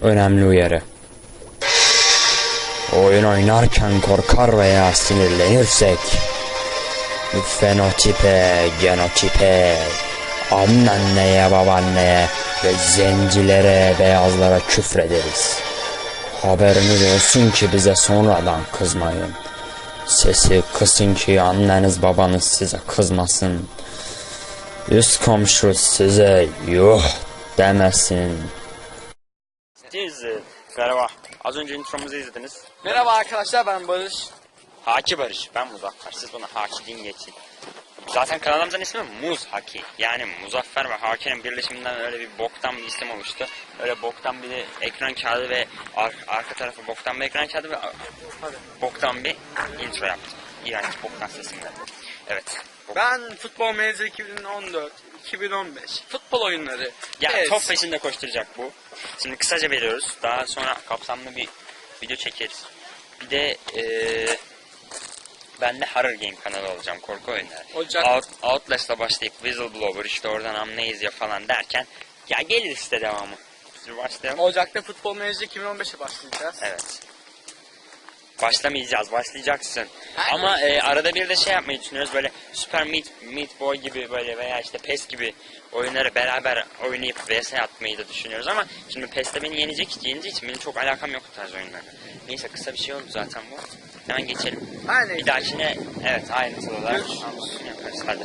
Önemli uyarı. Oyun oynarken korkar veya sinirlenirsek fenotipe, genotipe, anneanneye, babaanneye ve zencilere, beyazlara küfrederiz. Haberiniz olsun ki bize sonradan kızmayın. Sesi kısın ki anneniz babanız size kızmasın. Üst komşu size yuh demesin. Merhaba. Az önce intromuzu izlediniz. Merhaba arkadaşlar ben Barış. Haki Barış. Ben Muzaffer. Siz bana Haki deyin geçin. Zaten kanalımızın ismi Muz Haki. Yani Muzaffer ve Haki'nin birleşiminden öyle bir boktan bir isim oluştu. Öyle boktan bir de ekran kağıdı ve ar- arka tarafı boktan bir ekran kağıdı ve ar- boktan bir intro yaptım. İğrenç boktan sesimle. Evet. Ben Futbol Manager 2014, 2015. Futbol oyunları. Ya Evet. top peşinde koşturacak bu. Şimdi kısaca veriyoruz. Daha sonra kapsamlı bir video çekeriz. Bir de eee ben de Horror Game kanalı olacağım. Korku oyunları. Olacak. Out, Outlast'la başlayıp Whistleblower işte oradan Amnesia falan derken ya gelir işte devamı. Biz başlayalım. Ocak'ta Futbol Manager 2015'e başlayacağız. Evet. Başlamayacağız, başlayacaksın. Aynen. Ama e, arada bir de şey yapmayı düşünüyoruz böyle Super Meat, Meat Boy gibi böyle veya işte PES gibi oyunları beraber oynayıp vs atmayı da düşünüyoruz ama şimdi PES'te beni yenecek, yeneceği için benim çok alakam yok bu tarz oyunlarla. Neyse kısa bir şey oldu zaten bu. Hemen geçelim. Aynen. Bir dahakine evet ayrıntılı olarak yaparız. Hadi.